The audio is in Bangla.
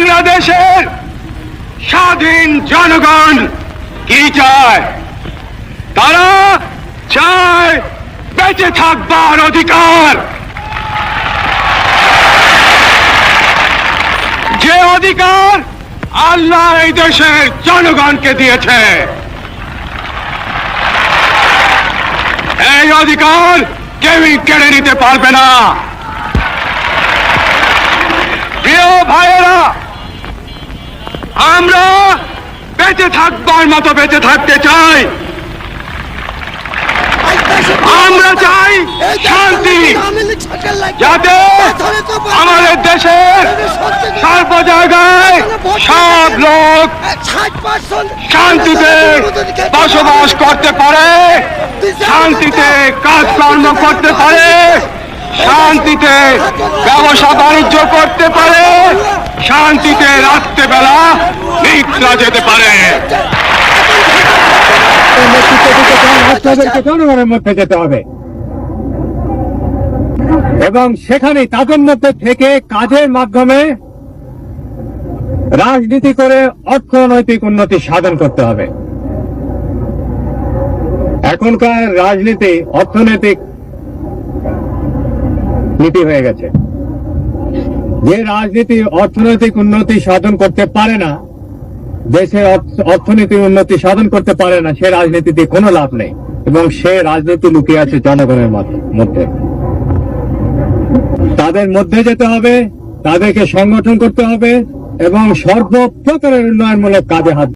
বাংলাদেশের স্বাধীন জনগণ কি চায়? তারা চায় বেঁচে থাকবার অধিকার। যে অধিকার আল্লাহ এই দেশের জনগণকে দিয়েছে, এই অধিকার কেউই কেড়ে নিতে পারবে না। প্রিয় ভাইয়েরা আমরা বেঁচে থাকবার মতো বেঁচে থাকতে চাই। আমরা চাই শান্তি, যাতে আমাদের দেশের সর্ব জায়গায় সব লোক শান্তিতে বসবাস করতে পারে, শান্তিতে কাজকর্ম করতে পারে, শান্তিতে ব্যবসা বাণিজ্য করতে পারে শান্তিতে রাত্রেবেলা নিদ্রা যেতে পারে। এবং সেখানে তাদের মধ্যে থেকে কাজের মাধ্যমে রাজনীতি করে অর্থনৈতিক উন্নতি সাধন করতে হবে। এখনকার রাজনীতি অর্থনৈতিক নীতি হয়ে গেছে। যে রাজনীতি, অর্থনৈতিক উন্নতি সাধন করতে পারে না, দেশের অর্থনীতি উন্নতি সাধন করতে পারে না, সে রাজনীতিতে কোনো লাভ নেই। এবং সে রাজনীতি লুকিয়ে আছে জনগণের মধ্যে। তাদের মধ্যে যেতে হবে, তাদেরকে সংগঠন করতে হবে, এবং সর্বপ্রকারের উন্নয়নমূলক কাজে হাত